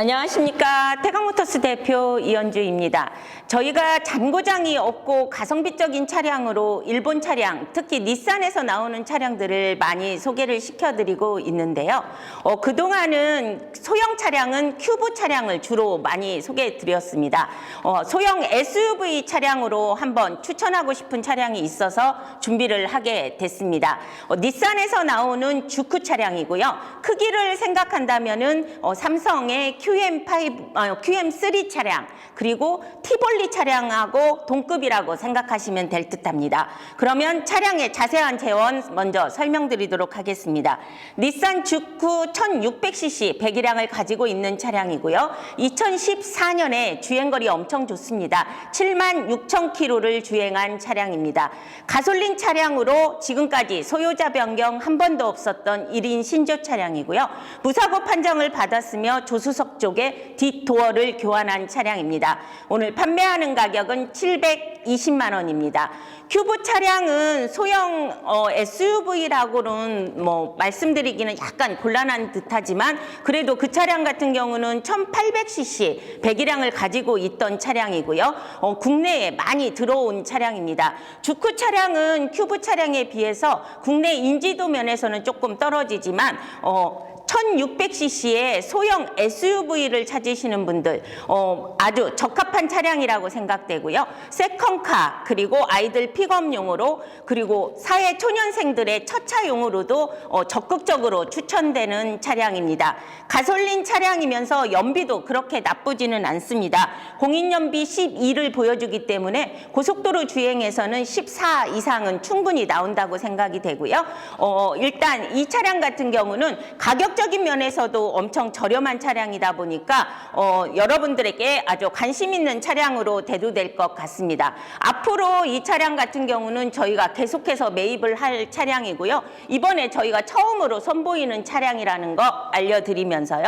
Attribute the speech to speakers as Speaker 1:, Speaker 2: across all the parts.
Speaker 1: 안녕하십니까. 태강모터스 대표 이현주입니다. 저희가 잔고장이 없고 가성비적인 차량으로 일본 차량, 특히 닛산에서 나오는 차량들을 많이 소개를 시켜드리고 있는데요. 어, 그동안은 소형 차량은 큐브 차량을 주로 많이 소개해드렸습니다. 어, 소형 SUV 차량으로 한번 추천하고 싶은 차량이 있어서 준비를 하게 됐습니다. 어, 닛산에서 나오는 주쿠 차량이고요. 크기를 생각한다면 은 어, 삼성의 QM5, 어, QM3 차량 그리고 티볼리 차량하고 동급이라고 생각하시면 될 듯합니다. 그러면 차량의 자세한 재원 먼저 설명드리도록 하겠습니다. 닛산 주쿠 1600cc 배기량을 가지고 있는 차량이고요. 2014년에 주행거리 엄청 좋습니다. 7만 6천 킬로를 주행한 차량입니다. 가솔린 차량으로 지금까지 소유자 변경 한 번도 없었던 1인 신조 차량이고요. 무사고 판정을 받았으며 조수석 쪽에 뒷도어를 교환한 차량입니다. 오늘 판매하는 가격은 720만 원입니다. 큐브 차량은 소형 어, SUV라고는 뭐 말씀드리기는 약간 곤란한 듯하지만 그래도 그 차량 같은 경우는 1800cc 배기량을 가지고 있던 차량이고요. 어, 국내에 많이 들어온 차량입니다. 주쿠 차량은 큐브 차량에 비해서 국내 인지도 면에서는 조금 떨어지지만 어, 1600cc의 소형 SUV를 찾으시는 분들 어, 아주 적합한 차량이라고 생각되고요. 세컨카 그리고 아이들 픽업용으로 그리고 사회 초년생들의 첫 차용으로도 어, 적극적으로 추천되는 차량입니다. 가솔린 차량이면서 연비도 그렇게 나쁘지는 않습니다. 공인연비 12를 보여주기 때문에 고속도로 주행에서는 14 이상은 충분히 나온다고 생각이 되고요. 어, 일단 이 차량 같은 경우는 가격 적인 면에서도 엄청 저렴한 차량이다 보니까 어, 여러분들에게 아주 관심 있는 차량으로 대두될 것 같습니다. 앞으로 이 차량 같은 경우는 저희가 계속해서 매입을 할 차량이고요. 이번에 저희가 처음으로 선보이는 차량이라는 거 알려드리면서요.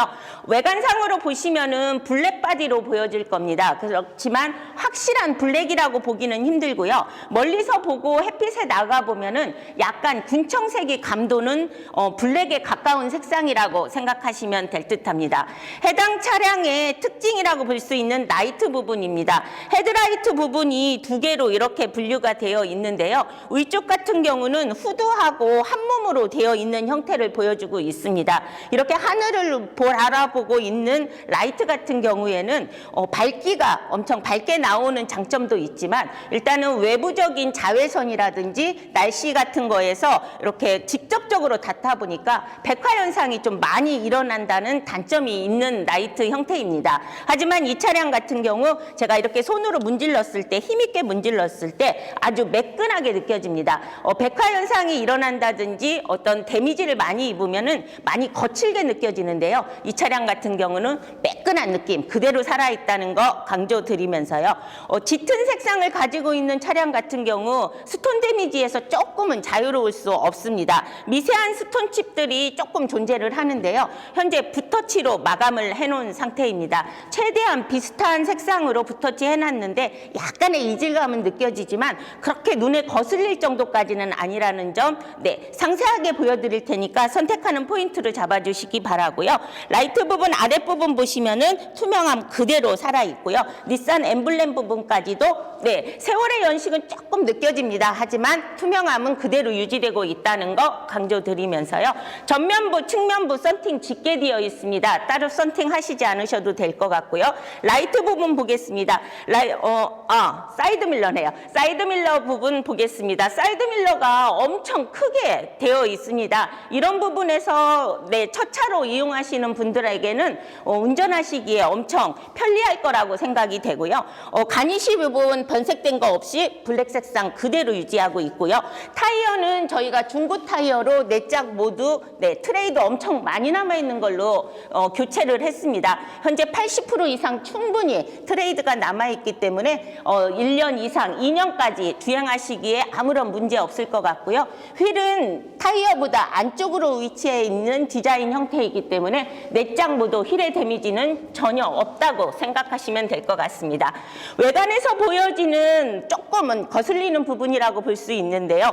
Speaker 1: 외관상으로 보시면은 블랙 바디로 보여질 겁니다. 그렇지만 확실한 블랙이라고 보기는 힘들고요. 멀리서 보고 햇빛에 나가 보면은 약간 군청색이 감도는 어, 블랙에 가까운 색상이라 고 생각하시면 될 듯합니다. 해당 차량의 특징이라고 볼 수 있는 라이트 부분입니다. 헤드라이트 부분이 두 개로 이렇게 분류가 되어 있는데요. 위쪽 같은 경우는 후드하고 한 몸으로 되어 있는 형태를 보여주고 있습니다. 이렇게 하늘을 바라보고 있는 라이트 같은 경우에는 어, 밝기가 엄청 밝게 나오는 장점도 있지만 일단은 외부적인 자외선이라든지 날씨 같은 거에서 이렇게 직접적으로 닿다 보니까 백화 현상이 좀 많이 일어난다는 단점이 있는 라이트 형태입니다. 하지만 이 차량 같은 경우 제가 이렇게 손으로 문질렀을 때 힘있게 문질렀을 때 아주 매끈하게 느껴집니다. 어, 백화 현상이 일어난다든지 어떤 데미지를 많이 입으면은 많이 거칠게 느껴지는데요. 이 차량 같은 경우는 매끈한 느낌 그대로 살아있다는 거 강조드리면서요. 어, 짙은 색상을 가지고 있는 차량 같은 경우 스톤 데미지에서 조금은 자유로울 수 없습니다. 미세한 스톤 칩들이 조금 존재를 하는데요. 현재 붓터치로 마감을 해놓은 상태입니다. 최대한 비슷한 색상으로 붓터치 해놨는데 약간의 이질감은 느껴지지만 그렇게 눈에 거슬릴 정도까지는 아니라는 점 네, 상세하게 보여드릴 테니까 선택하는 포인트를 잡아주시기 바라고요. 라이트 부분 아랫부분 보시면은 투명함 그대로 살아있고요. 닛산 엠블렘 부분까지도 네, 세월의 연식은 조금 느껴집니다. 하지만 투명함은 그대로 유지되고 있다는 거 강조드리면서요. 전면부, 측면부 썬팅 짙게 되어 있습니다. 따로 썬팅 하시지 않으셔도 될 것 같고요. 라이트 부분 보겠습니다. 라이, 어, 아, 사이드 밀러네요. 사이드 밀러 부분 보겠습니다. 사이드 밀러가 엄청 크게 되어 있습니다. 이런 부분에서 네, 첫 차로 이용하시는 분들에게는 어, 운전하시기에 엄청 편리할 거라고 생각이 되고요. 어, 가니시 부분 변색된 거 없이 블랙 색상 그대로 유지하고 있고요. 타이어는 저희가 중고 타이어로 네 짝 모두 네, 트레이드 엄청 많이 남아 있는 걸로 어, 교체를 했습니다. 현재 80% 이상 충분히 트레이드가 남아 있기 때문에 어, 1년 이상, 2년까지 주행하시기에 아무런 문제 없을 것 같고요. 휠은 타이어보다 안쪽으로 위치해 있는 디자인 형태이기 때문에 네짝 모두 휠의 데미지는 전혀 없다고 생각하시면 될 것 같습니다. 외관에서 보여지는 조금은 거슬리는 부분이라고 볼 수 있는데요.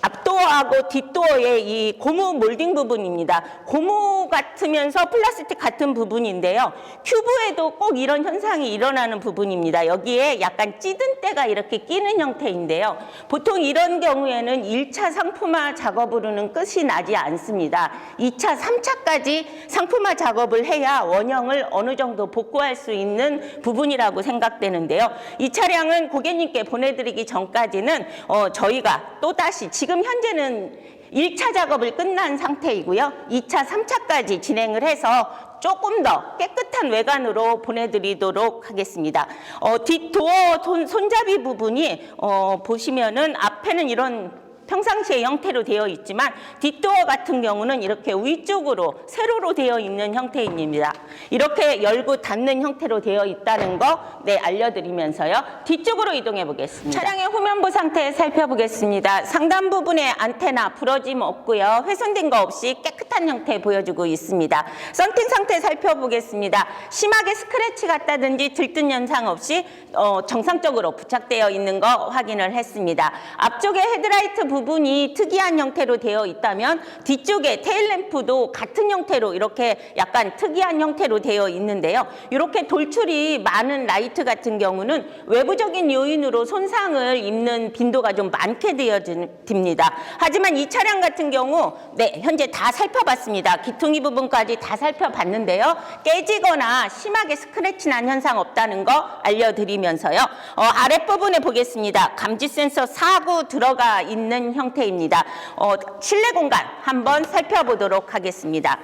Speaker 1: 앞도어하고 뒷도어의 이 고무 몰딩 부분입니다. 고무 같으면서 플라스틱 같은 부분인데요. 큐브에도 꼭 이런 현상이 일어나는 부분입니다. 여기에 약간 찌든 때가 이렇게 끼는 형태인데요. 보통 이런 경우에는 1차 상품화 작업으로는 끝이 나지 않습니다. 2차, 3차까지 상품화 작업을 해야 원형을 어느 정도 복구할 수 있는 부분이라고 생각되는데요. 이 차량은 고객님께 보내드리기 전까지는 어, 저희가 또다시 지금 현재는 1차 작업을 끝난 상태이고요. 2차, 3차까지 진행을 해서 조금 더 깨끗한 외관으로 보내드리도록 하겠습니다. 어, 뒷도어 손, 손잡이 부분이 어, 보시면은 앞에는 이런 평상시의 형태로 되어 있지만 뒷도어 같은 경우는 이렇게 위쪽으로 세로로 되어 있는 형태입니다. 이렇게 열고 닫는 형태로 되어 있다는 거 네, 알려드리면서요. 뒤쪽으로 이동해 보겠습니다. 차량의 후면부 상태 살펴보겠습니다. 상단 부분에 안테나 부러짐 없고요. 훼손된 거 없이 깨끗 한 형태 보여주고 있습니다. 썬팅 상태 살펴보겠습니다. 심하게 스크래치 같다든지 들뜬 현상 없이 어, 정상적으로 부착되어 있는 거 확인을 했습니다. 앞쪽에 헤드라이트 부분이 특이한 형태로 되어 있다면 뒤쪽에 테일램프도 같은 형태로 이렇게 약간 특이한 형태로 되어 있는데요. 이렇게 돌출이 많은 라이트 같은 경우는 외부적인 요인으로 손상을 입는 빈도가 좀 많게 되어집니다. 하지만 이 차량 같은 경우 네 현재 다 살펴봤 습니다. 기퉁이 부분까지 다 살펴봤는데요. 깨지거나 심하게 스크래치 난 현상 없다는 거 알려드리면서요. 어, 아랫부분에 보겠습니다. 감지 센서 4구 들어가 있는 형태입니다. 어, 실내 공간 한번 살펴보도록 하겠습니다.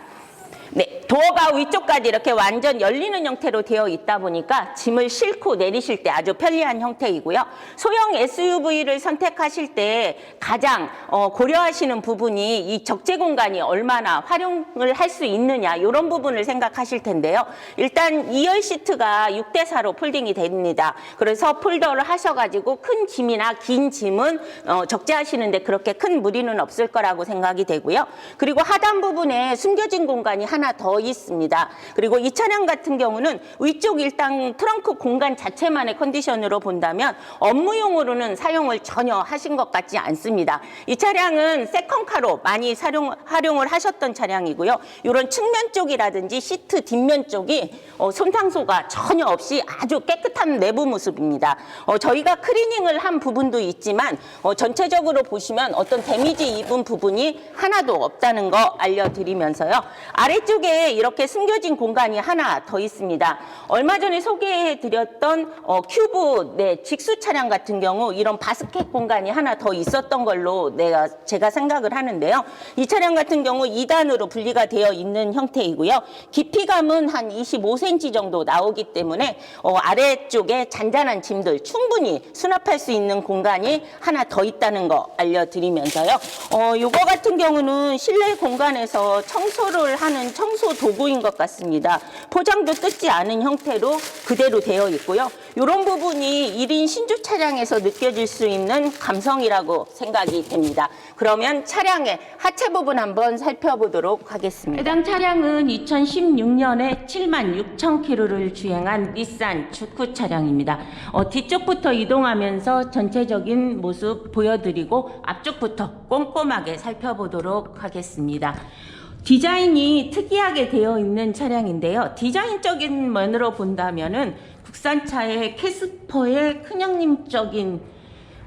Speaker 1: 네, 도어가 위쪽까지 이렇게 완전 열리는 형태로 되어 있다 보니까 짐을 싣고 내리실 때 아주 편리한 형태이고요. 소형 SUV를 선택하실 때 가장 어, 고려하시는 부분이 이 적재 공간이 얼마나 활용을 할 수 있느냐 이런 부분을 생각하실 텐데요. 일단 2열 시트가 6대 4로 폴딩이 됩니다. 그래서 폴더를 하셔가지고 큰 짐이나 긴 짐은 어, 적재하시는데 그렇게 큰 무리는 없을 거라고 생각이 되고요. 그리고 하단 부분에 숨겨진 공간이 하나 더 있습니다. 그리고 이 차량 같은 경우는 위쪽 일단 트렁크 공간 자체만의 컨디션으로 본다면 업무용으로는 사용을 전혀 하신 것 같지 않습니다. 이 차량은 세컨카로 많이 사용, 활용을 하셨던 차량이고요. 이런 측면 쪽이라든지 시트 뒷면 쪽이 어, 손상소가 전혀 없이 아주 깨끗한 내부 모습입니다. 어, 저희가 클리닝을 한 부분도 있지만 어, 전체적으로 보시면 어떤 데미지 입은 부분이 하나도 없다는 거 알려드리면서요. 아래 쪽에 이렇게 숨겨진 공간이 하나 더 있습니다. 얼마 전에 소개해드렸던 어, 큐브 네, 직수 차량 같은 경우 이런 바스켓 공간이 하나 더 있었던 걸로 내가 제가 생각을 하는데요. 이 차량 같은 경우 2단으로 분리가 되어 있는 형태이고요. 깊이감은 한 25cm 정도 나오기 때문에 어, 아래쪽에 잔잔한 짐들 충분히 수납할 수 있는 공간이 하나 더 있다는 거 알려드리면서요. 어, 요거 같은 경우는 실내 공간에서 청소를 하는 청소 도구인 것 같습니다. 포장도 뜯지 않은 형태로 그대로 되어 있고요. 이런 부분이 1인 신주 차량에서 느껴질 수 있는 감성이라고 생각이 됩니다. 그러면 차량의 하체 부분 한번 살펴보도록 하겠습니다. 해당 차량은 2016년에 7만 6천 킬로를 주행한 닛산 주쿠 차량입니다. 어, 뒤쪽부터 이동하면서 전체적인 모습 보여드리고 앞쪽부터 꼼꼼하게 살펴보도록 하겠습니다. 디자인이 특이하게 되어 있는 차량인데요. 디자인적인 면으로 본다면은 국산차의 캐스퍼의 큰형님적인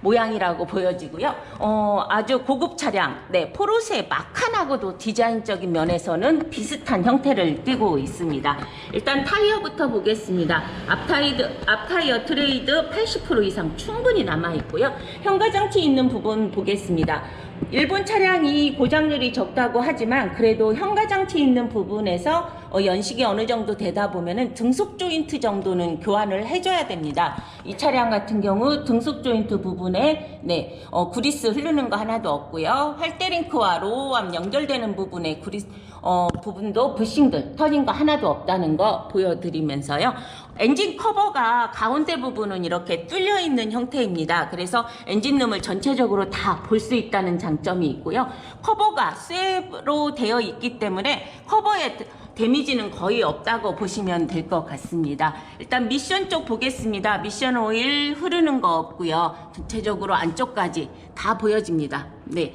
Speaker 1: 모양이라고 보여지고요. 어, 아주 고급 차량, 네, 포르쉐 마칸하고도 디자인적인 면에서는 비슷한 형태를 띠고 있습니다. 일단 타이어부터 보겠습니다. 앞타이드, 앞타이어 트레이드 80% 이상 충분히 남아 있고요. 현가장치 있는 부분 보겠습니다. 일본 차량이 고장률이 적다고 하지만 그래도 현가장치 있는 부분에서 어, 연식이 어느 정도 되다 보면은 등속 조인트 정도는 교환을 해줘야 됩니다. 이 차량 같은 경우 등속 조인트 부분에 네 어, 구리스 흐르는 거 하나도 없고요. 활대링크와 로우암 연결되는 부분에 구리스 어, 부분도 부싱들 터진 거 하나도 없다는 거 보여드리면서요. 엔진 커버가 가운데 부분은 이렇게 뚫려 있는 형태입니다. 그래서 엔진룸을 전체적으로 다 볼 수 있다는 장점이 있고요. 커버가 쇠로 되어 있기 때문에 커버에 데미지는 거의 없다고 보시면 될 것 같습니다. 일단 미션 쪽 보겠습니다. 미션 오일 흐르는 거 없고요. 전체적으로 안쪽까지 다 보여집니다. 네.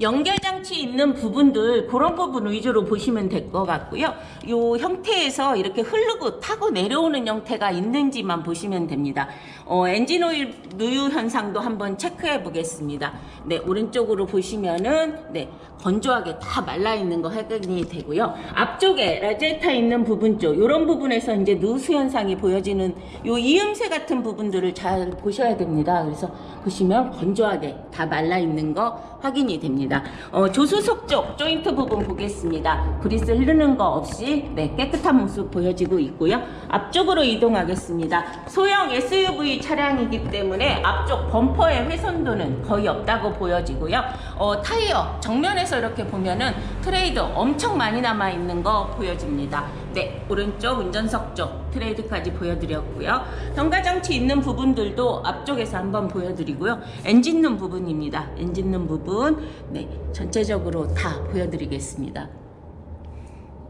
Speaker 1: 연결장치 있는 부분들 그런 부분 위주로 보시면 될 것 같고요. 요 형태에서 이렇게 흐르고 타고 내려오는 형태가 있는지만 보시면 됩니다. 어, 엔진 오일 누유 현상도 한번 체크해 보겠습니다. 네, 오른쪽으로 보시면은 네, 건조하게 다 말라 있는 거 확인이 되고요. 앞쪽에 라제타 있는 부분 쪽 이런 부분에서 이제 누수 현상이 보여지는 요 이음새 같은 부분들을 잘 보셔야 됩니다. 그래서 보시면 건조하게 다 말라 있는 거 확인이 됩니다. 어, 조수석 쪽 조인트 부분 보겠습니다. 그리스 흐르는 거 없이 네, 깨끗한 모습 보여지고 있고요. 앞쪽으로 이동하겠습니다. 소형 SUV 차량이기 때문에 앞쪽 범퍼의 훼손도는 거의 없다고 보여지고요. 어, 타이어 정면에서 이렇게 보면은 트레이드 엄청 많이 남아 있는 거 보여집니다. 네, 오른쪽 운전석 쪽 트레이드까지 보여드렸고요. 경과장치 있는 부분들도 앞쪽에서 한번 보여드리고요. 엔진 룸 부분입니다. 엔진 룸 부분, 네, 전체적으로 다 보여드리겠습니다.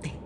Speaker 1: 네.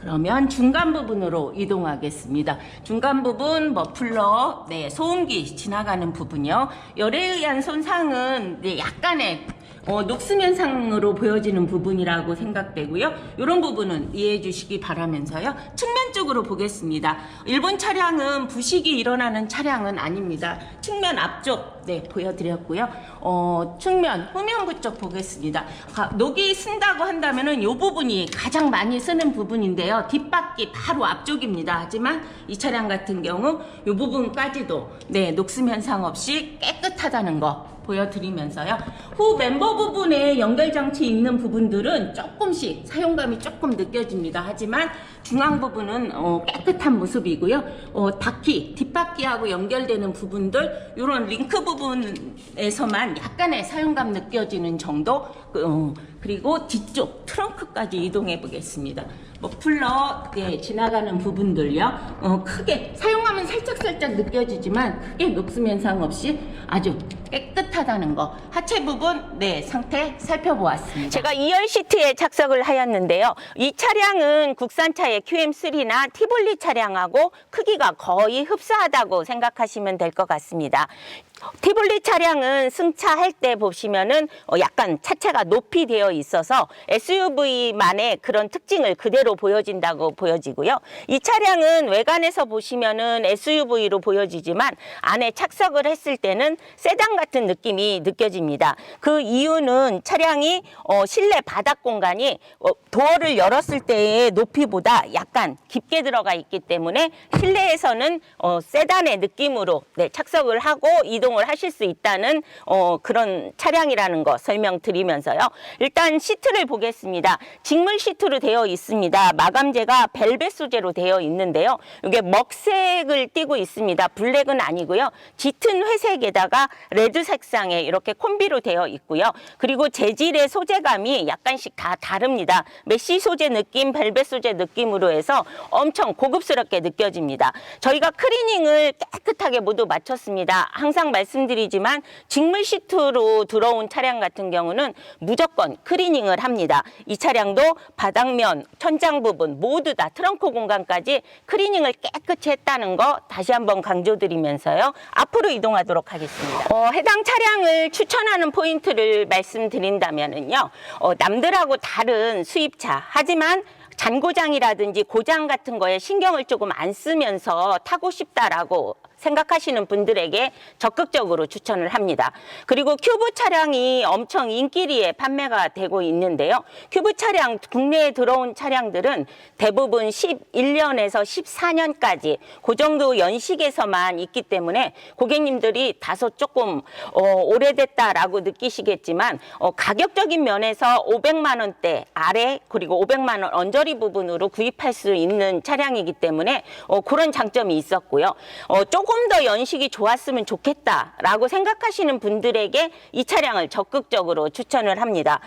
Speaker 1: 그러면 중간 부분으로 이동하겠습니다. 중간 부분 머플러, 네, 소음기 지나가는 부분이요. 열에 의한 손상은 네, 약간의 어, 녹슨 현상으로 보여지는 부분이라고 생각되고요. 이런 부분은 이해해 주시기 바라면서요. 측면 쪽으로 보겠습니다. 일본 차량은 부식이 일어나는 차량은 아닙니다. 측면 앞쪽 네 보여드렸고요. 어, 측면 후면부 쪽 보겠습니다. 가- 녹이 쓴다고 한다면은 이 부분이 가장 많이 쓰는 부분인데요. 뒷바퀴 바로 앞쪽입니다. 하지만 이 차량 같은 경우 이 부분까지도 네 녹슨 현상 없이 깨끗하다는 거 보여드리면서요. 후 멤버 부분에 연결 장치 있는 부분들은 조금씩 사용감이 조금 느껴집니다. 하지만 중앙 부분은 어, 깨끗한 모습이고요. 어, 바퀴, 뒷바퀴하고 연결되는 부분들 이런 링크 부분에서만 약간의 사용감 느껴지는 정도. 그, 어, 그리고 뒤쪽 트렁크까지 이동해 보겠습니다. 머플러 예, 지나가는 부분들요. 어, 크게 사용하면 살짝 살짝 느껴지지만 크게 녹슨 현상 없이 아주 깨끗하다는 거. 하체 부분 네 상태 살펴보았습니다. 제가 2열 시트에 착석을 하였는데요. 이 차량은 국산차의 QM3나 티볼리 차량하고 크기가 거의 흡사하다고 생각하시면 될 것 같습니다. 티볼리 차량은 승차할 때 보시면은 어, 약간 차체가 높이 되어 있어서 SUV만의 그런 특징을 그대로 보여진다고 보여지고요. 이 차량은 외관에서 보시면은 SUV로 보여지지만 안에 착석을 했을 때는 세단 같은 느낌이 느껴집니다. 그 이유는 차량이 어, 실내 바닥 공간이 어, 도어를 열었을 때의 높이보다 약간 깊게 들어가 있기 때문에 실내에서는 어, 세단의 느낌으로 네, 착석을 하고 이동 을 하실 수 있다는 어, 그런 차량이라는 거 설명드리면서요. 일단 시트를 보겠습니다. 직물 시트로 되어 있습니다. 마감재가 벨벳 소재로 되어 있는데요. 이게 먹색을 띠고 있습니다. 블랙은 아니고요. 짙은 회색에다가 레드 색상의 이렇게 콤비로 되어 있고요. 그리고 재질의 소재감이 약간씩 다 다릅니다. 메쉬 소재 느낌, 벨벳 소재 느낌으로 해서 엄청 고급스럽게 느껴집니다. 저희가 크리닝을 깨끗하게 모두 마쳤습니다. 항상 말 씀드리지만 직물 시트로 들어온 차량 같은 경우는 무조건 크리닝을 합니다. 이 차량도 바닥면, 천장 부분 모두 다 트렁크 공간까지 크리닝을 깨끗이 했다는 거 다시 한번 강조드리면서요. 앞으로 이동하도록 하겠습니다. 어, 해당 차량을 추천하는 포인트를 말씀드린다면은요. 어, 남들하고 다른 수입차 하지만 잔고장이라든지 고장 같은 거에 신경을 조금 안 쓰면서 타고 싶다라고 생각하시는 분들에게 적극적으로 추천을 합니다. 그리고 큐브 차량이 엄청 인기리에 판매가 되고 있는데요. 큐브 차량 국내에 들어온 차량들은 대부분 11년에서 14년까지 그 정도 연식에서만 있기 때문에 고객님들이 다소 조금 어, 오래됐다라고 느끼시겠지만 어, 가격적인 면에서 500만 원대 아래 그리고 500만 원 언저리 부분으로 구입할 수 있는 차량이기 때문에 어, 그런 장점이 있었고요. 어, 조금 더 연식이 좋았으면 좋겠다라고 생각하시는 분들에게 이 차량을 적극적으로 추천을 합니다.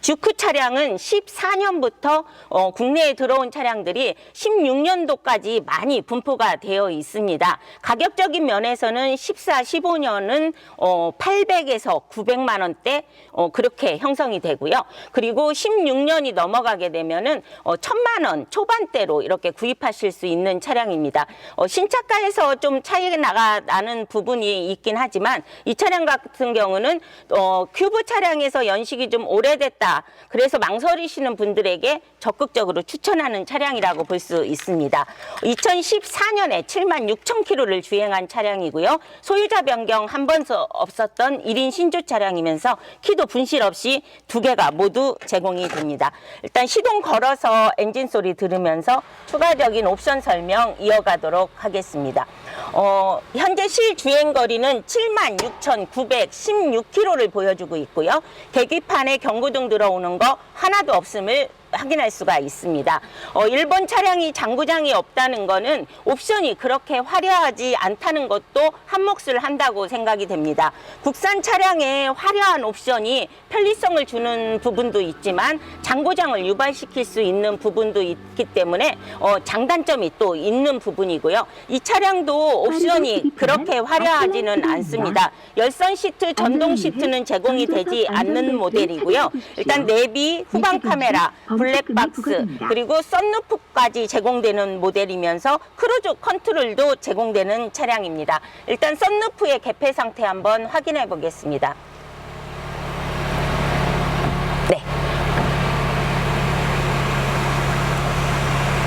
Speaker 1: 주크 차량은 14년부터 어, 국내에 들어온 차량들이 16년도까지 많이 분포가 되어 있습니다. 가격적인 면에서는 14, 15년은 어, 800에서 900만 원대 어, 그렇게 형성이 되고요. 그리고 16년이 넘어가게 되면은 어, 1000만 원 초반대로 이렇게 구입하실 수 있는 차량입니다. 어, 신차가에서 좀 차이가 나가 나는 부분이 있긴 하지만 이 차량 같은 경우는 어, 큐브 차량에서 연식이 좀 오래됐다. 그래서 망설이시는 분들에게 적극적으로 추천하는 차량이라고 볼 수 있습니다. 2014년에 7만 6천 킬로를 주행한 차량이고요. 소유자 변경 한 번도 없었던 1인 신주 차량이면서 키도 분실 없이 두 개가 모두 제공이 됩니다. 일단 시동 걸어서 엔진 소리 들으면서 추가적인 옵션 설명 이어가도록 하겠습니다. 어, 현재 실 주행 거리는 7만 6,916km를 보여주고 있고요. 계기판에 경고등 들어오는 거 하나도 없음을 확인할 수가 있습니다. 어, 일본 차량이 장구장이 없다는 거는 옵션이 그렇게 화려하지 않다는 것도 한 몫을 한다고 생각이 됩니다. 국산 차량에 화려한 옵션이 편리성을 주는 부분도 있지만 장고장을 유발시킬 수 있는 부분도 있기 때문에 어, 장단점이 또 있는 부분이고요. 이 차량도 옵션이 그렇게 화려하지는 않습니다. 열선 시트, 전동 시트는 제공이 되지 않는 모델이고요. 일단 내비, 후방 카메라, 블랙박스, 그리고 썬루프까지 제공되는 모델이면서 크루즈 컨트롤도 제공되는 차량입니다. 일단 썬루프의 개폐 상태 한번 확인해 보겠습니다.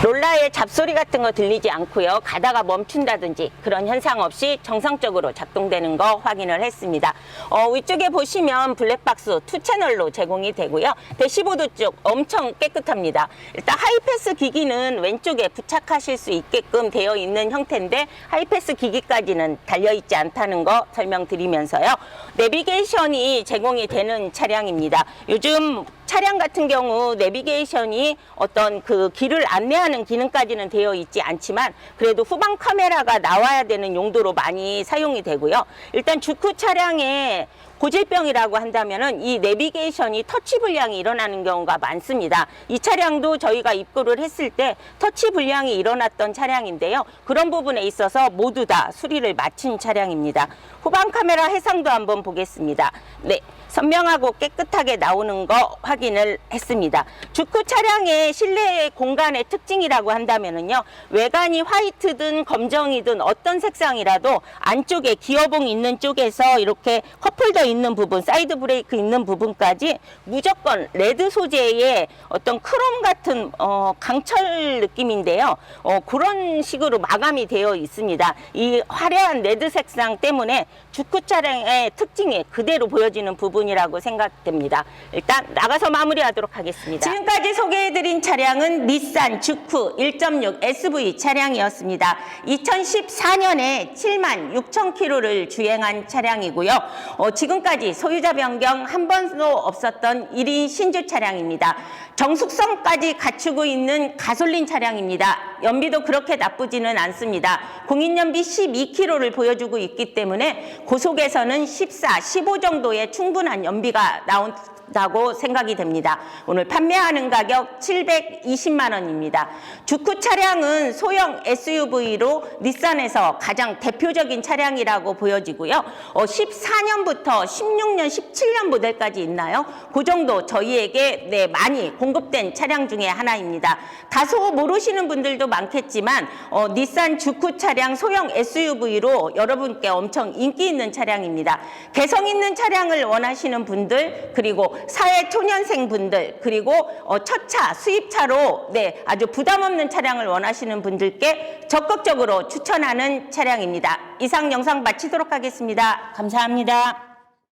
Speaker 1: 롤라의 잡소리 같은 거 들리지 않고요. 가다가 멈춘다든지 그런 현상 없이 정상적으로 작동되는 거 확인을 했습니다. 어, 위쪽에 보시면 블랙박스 투 채널로 제공이 되고요. 대시보드 쪽 엄청 깨끗합니다. 일단 하이패스 기기는 왼쪽에 부착하실 수 있게끔 되어 있는 형태인데 하이패스 기기까지는 달려있지 않다는 거 설명드리면서요. 내비게이션이 제공이 되는 차량입니다. 요즘 차량 같은 경우 내비게이션이 어떤 그 길을 안내하는 기능까지는 되어 있지 않지만 그래도 후방 카메라가 나와야 되는 용도로 많이 사용이 되고요. 일단 주쿠 차량에 고질병이라고 한다면은 이 내비게이션이 터치 불량이 일어나는 경우가 많습니다. 이 차량도 저희가 입고를 했을 때 터치 불량이 일어났던 차량인데요. 그런 부분에 있어서 모두 다 수리를 마친 차량입니다. 후방 카메라 해상도 한번 보겠습니다. 네. 선명하고 깨끗하게 나오는 거 확인을 했습니다. 주쿠 차량의 실내 공간의 특징이라고 한다면은요, 외관이 화이트든 검정이든 어떤 색상이라도 안쪽에 기어봉 있는 쪽에서 이렇게 컵홀더 있는 부분, 사이드 브레이크 있는 부분까지 무조건 레드 소재의 어떤 크롬 같은 어, 강철 느낌인데요. 어, 그런 식으로 마감이 되어 있습니다. 이 화려한 레드 색상 때문에 주쿠 차량의 특징이 그대로 보여지는 부분이라고 생각됩니다. 일단 나가서 마무리하도록 하겠습니다. 지금까지 소개해드린 차량은 닛산 주쿠 1.6 SV 차량이었습니다. 2014년에 7만 6천 킬로를 주행한 차량이고요. 어, 지금까지 소유자 변경 한 번도 없었던 1인 신주 차량입니다. 정숙성까지 갖추고 있는 가솔린 차량입니다. 연비도 그렇게 나쁘지는 않습니다. 공인연비 12km를 보여주고 있기 때문에 고속에서는 14, 15 정도의 충분한 연비가 나온 다고 생각이 됩니다. 오늘 판매하는 가격 720만 원입니다. 주쿠 차량은 소형 SUV로 닛산에서 가장 대표적인 차량이라고 보여지고요. 어, 14년부터 16년, 17년 모델까지 있나요? 그 정도 저희에게 네, 많이 공급된 차량 중에 하나입니다. 다소 모르시는 분들도 많겠지만 어, 닛산 주쿠 차량 소형 SUV로 여러분께 엄청 인기 있는 차량입니다. 개성 있는 차량을 원하시는 분들 그리고 사회 초년생 분들 그리고 어, 첫차 수입차로 네, 아주 부담 없는 차량을 원하시는 분들께 적극적으로 추천하는 차량입니다. 이상 영상 마치도록 하겠습니다. 감사합니다.